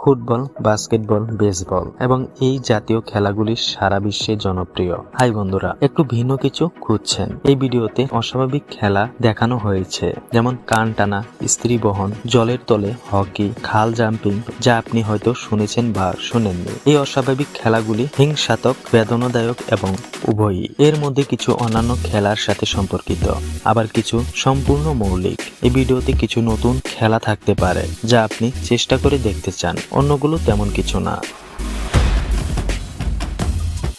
Football, basketball, baseball এবং এই জাতীয় খেলাগুলি সারা বিশ্বে জনপ্রিয়। হাই বন্ধুরা, একটু ভিন্ন কিছু খুঁজছেন। এই ভিডিওতে অস্বাভাবিক খেলা দেখানো হয়েছে, যেমন কান টানা স্ত্রী বহন, জলের তলে হকি, খাল জাম্পিং, যা আপনি হয়তো শুনেছেন বা শুনেননি। এই অস্বাভাবিক খেলাগুলি হিংসাত্মক, বেদনাদায়ক এবং উভয়ই। এর মধ্যে কিছু অন্যান্য খেলার সাথে সম্পর্কিত, আবার কিছু সম্পূর্ণ মৌলিক। এই ভিডিওতে কিছু নতুন খেলা থাকতে পারে, যা আপনি চেষ্টা করে দেখতে চান। অন্যগুলো তেমন কিছু না।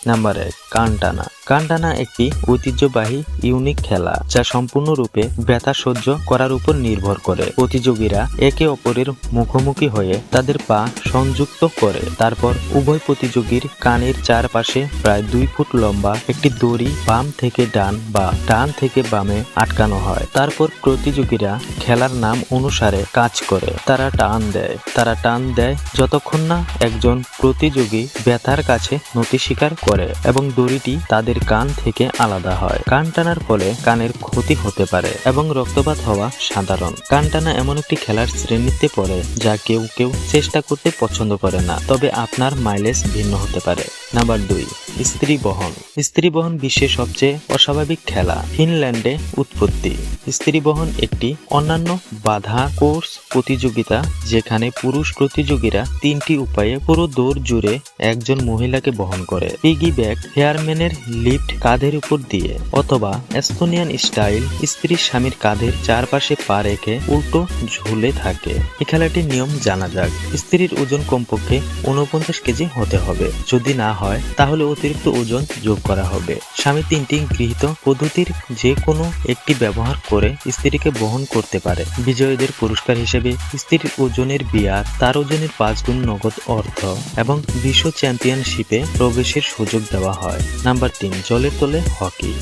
নাম্বার এক কান টানা কান টানা একটি ঐতিহ্যবাহী ইউনিক খেলা যা সম্পূর্ণরূপে ব্যথা সহ্য করার উপর নির্ভর করে। প্রতিযোগীরা একে অপরের মুখোমুখি হয়ে তাদের পা সংযুক্ত করে। তারপর উভয় প্রতিযোগীর কানের চারপাশে প্রায় দুই ফুট লম্বা একটি দড়ি বাম থেকে ডান বা ডান থেকে বামে আটকানো হয়। তারপর প্রতিযোগীরা খেলার নাম অনুসারে কাজ করে। তারা টান দেয়। তারা টান দেয় যতক্ষণ না একজন প্রতিযোগী ব্যথার কাছে নতি স্বীকার করে এবং দড়িটি তাদের কান থেকে আলাদা হয়। কান টানার ফলে কানের ক্ষতি হতে পারে এবং রক্তপাত হওয়া সাধারণ। কান টানা এমন একটি খেলার শ্রেণীতে পড়ে যা কেউ কেউ চেষ্টা করতে পছন্দ করে না, তবে আপনার মাইলেজ ভিন্ন হতে পারে। নাম্বার দুই স্ত্রী বহন স্ত্রী বহন বিশ্বের সবচেয়ে অস্বাভাবিক খেলা, ফিনল্যান্ডে উৎপত্তি। স্ত্রী বহন একটি অন্যান্য বাধা কোর্স প্রতিযোগিতা, যেখানে পুরুষ প্রতিযোগীরা তিনটি উপায়ে পুরো দৌড় জুড়ে একজন মহিলাকে বহন করে। পিগি ব্যাগ, হেয়ারম্যানের লিফট কাঁধের উপর দিয়ে, অথবা এস্তোনিয়ান স্টাইল স্ত্রীর স্বামীর কাঁধের চারপাশে পা রেখে উল্টো ঝুলে থাকে। এই খেলাটির নিয়ম জানা যাক। স্ত্রীর ওজন কমপক্ষে উনপঞ্চাশ কেজি হতে হবে। যদি না হয়, তাহলে অতিরিক্ত ওজন যোগ করা হবে। স্বামী তিনটি গৃহীত পদ্ধতির যে কোনো একটি ব্যবহার করে স্ত্রীকে বহন করতে পারে। বিজয়ীদের পুরস্কার হিসেবে স্ত্রীর ওজনের বিয়ার, তার ওজনের পাঁচ গুণ নগদ অর্থ এবং বিশ্ব চ্যাম্পিয়নশিপে প্রবেশের সুযোগ দেওয়া হয়। নাম্বার তিন, জলের তলে হকি।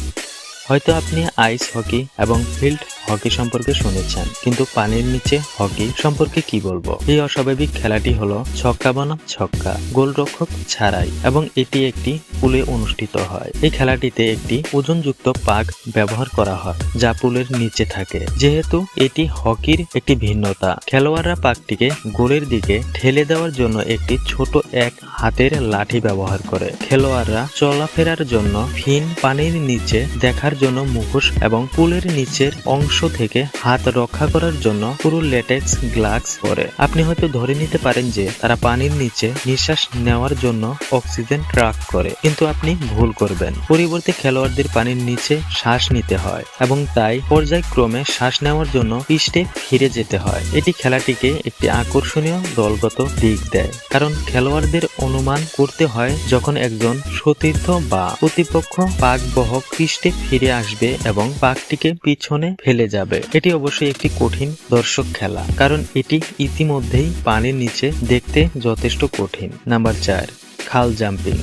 হয়তো আপনি আইস হকি এবং ফিল্ড হকি সম্পর্কে শুনেছেন, কিন্তু পানির নিচে হকি সম্পর্কে কি বলব? এই অস্বাভাবিক খেলাটি হলো ছক্কা বনাম ছক্কা, গোলরক্ষক ছাড়াই, এবং এটি একটি পুলে অনুষ্ঠিত হয়। এই খেলাটিতে একটি ওজনযুক্ত পাক ব্যবহার করা হয়, যা পুলের নিচে থাকে। যেহেতু এটি হকির একটি ভিন্নতা, খেলোয়াড়রা পাকটিকে গোলের দিকে ঠেলে দেওয়ার জন্য একটি ছোট এক হাতের লাঠি ব্যবহার করে। খেলোয়াড়রা চলাফেরার জন্য ফিন পানির নিচে দেখার জন্য মুখোশ এবং পুলের নিচের অংশ থেকে হাত রক্ষা করার জন্য পুরো লেটেক্স গ্লাভস পরে। আপনি হয়তো ধরে নিতে পারেন যে তারা পানির নিচে নিঃশ্বাস নেওয়ার জন্য অক্সিজেন ট্রাক করে, কিন্তু আপনি ভুল করবেন। পরিবর্তে খেলোয়াড়দের পানির নিচে শ্বাস নিতে হয় এবং তাই পর্যায়ক্রমে শ্বাস নেওয়ার জন্য পৃষ্ঠে ফিরে যেতে হয়। এটি খেলাটিকে একটি আকর্ষণীয় দলগত দিক দেয়, কারণ খেলোয়াড়দের অনুমান করতে হয় যখন একজন সতীর্থ বা প্রতিপক্ষ পাক বহক পৃষ্ঠে ফিরে আসবে এবং পাকটিকে পিছনে ফেলে যাবে। এটি অবশ্যই একটি কঠিন দর্শক খেলা, কারণ এটি ইতিমধ্যেই পানির নিচে দেখতে যথেষ্ট কঠিন। নাম্বার চার, খাল জাম্পিং।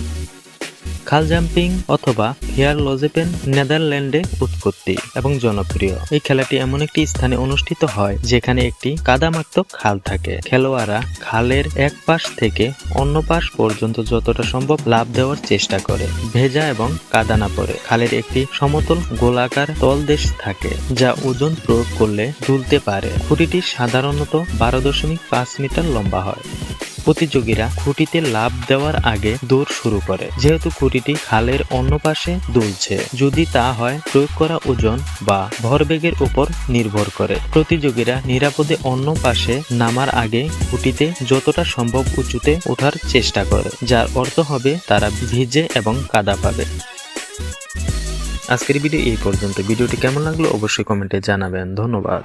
খাল জাম্পিং অথবা হেয়ার লজেপেন নেদারল্যান্ডে উৎপত্তি এবং জনপ্রিয়। এই খেলাটি এমন একটি স্থানে অনুষ্ঠিত হয় যেখানে একটি কাদামাক্ত খাল থাকে। খেলোয়াড়রা খালের এক পাশ থেকে অন্য পাশ পর্যন্ত যতটা সম্ভব লাভ দেওয়ার চেষ্টা করে, ভেজা এবং কাদা না পড়ে। খালের একটি সমতল গোলাকার তলদেশ থাকে, যা ওজন প্রয়োগ করলে দুলতে পারে। খুঁটিটি সাধারণত বারো দশমিক পাঁচ মিটার লম্বা হয়। প্রতিযোগীরা খুঁটিতে লাভ দেওয়ার আগে দৌড় শুরু করে। যেহেতু খুঁটিটি খালের অন্য পাশে দুলছে, যদি তা হয়, প্রয়োগ করা ওজন বা ভরবেগের উপর নির্ভর করে। প্রতিযোগীরা নিরাপদে অন্য পাশে নামার আগে খুঁটিতে যতটা সম্ভব উঁচুতে ওঠার চেষ্টা করে, যার অর্থ হবে তারা ভিজে এবং কাদা পাবে। আজকের ভিডিও এই পর্যন্ত। ভিডিওটি কেমন লাগল অবশ্যই কমেন্টে জানাবেন। ধন্যবাদ।